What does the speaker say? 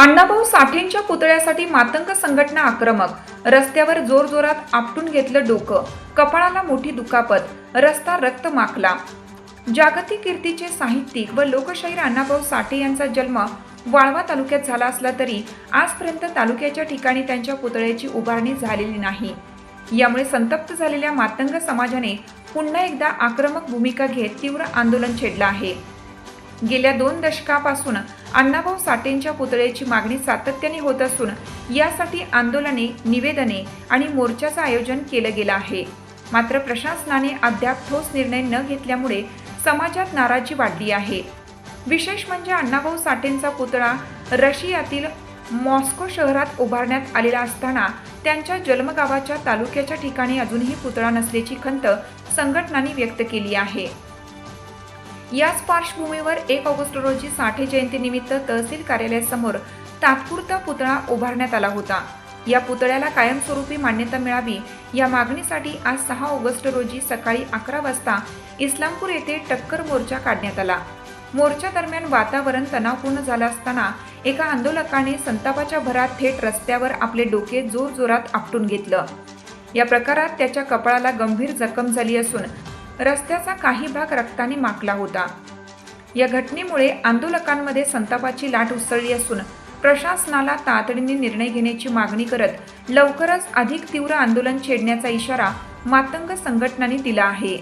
अण्णाभाऊ साठेंच्या पुतळ्यासाठी मातंग संघटना आक्रमक. रस्त्यावर जोरजोरात आपटून घेतलं डोकं. कपाळाला मोठी दुखापत. रस्ता रक्त माखला. जागतिक कीर्तीचे साहित्यिक व लोकशाहीर अण्णाभाऊ साठे यांचा जन्म वाळवा तालुक्यात झाला असला तरी आजपर्यंत तालुक्याच्या ठिकाणी त्यांच्या पुतळ्याची उभारणी झालेली नाही. यामुळे संतप्त झालेल्या मातंग समाजाने पुन्हा एकदा आक्रमक भूमिका घेत तीव्र आंदोलन छेडलं आहे. गेल्या दोन दशकापासून अण्णाभाऊ साठेंच्या पुतळ्याची मागणी सातत्याने होत असून यासाठी आंदोलने निवेदने आणि मोर्चाचं आयोजन केलं गेलं आहे. मात्र प्रशासनाने अद्याप ठोस निर्णय न घेतल्यामुळे समाजात नाराजी वाढली आहे. विशेष म्हणजे अण्णाभाऊ साठेंचा पुतळा रशियातील मॉस्को शहरात उभारण्यात आलेला असताना त्यांच्या जन्मगावाच्या तालुक्याच्या ठिकाणी अजूनही पुतळा नसल्याची खंत संघटनांनी व्यक्त केली आहे. याच पार्श्वभूमीवर एक ऑगस्ट रोजी साठे जयंतीनिमित्त तहसील कार्यालयासमोर तात्पुरता पुतळा उभारण्यात आला होता. या पुतळ्याला कायमस्वरूपी मान्यता मिळावी या मागणीसाठी आज सहा ऑगस्ट रोजी सकाळी अकरा वाजता इस्लामपूर येथे टक्कर मोर्चा काढण्यात आला. मोर्चा दरम्यान वातावरण तणावपूर्ण झालं असताना एका आंदोलकाने संतापाच्या भरात थेट रस्त्यावर आपले डोके जोरजोरात आपटून घेतलं. या प्रकारात त्याच्या कपाळाला गंभीर जखम झाली असून रस्त्याचा काही भाग रक्ताने माकला होता. या घटनेमुळे आंदोलकांमध्ये संतापाची लाट उसळली असून प्रशासनाला तातडीने निर्णय घेण्याची मागणी करत लवकरच अधिक तीव्र आंदोलन छेडण्याचा इशारा मातंग संघटनांनी दिला आहे.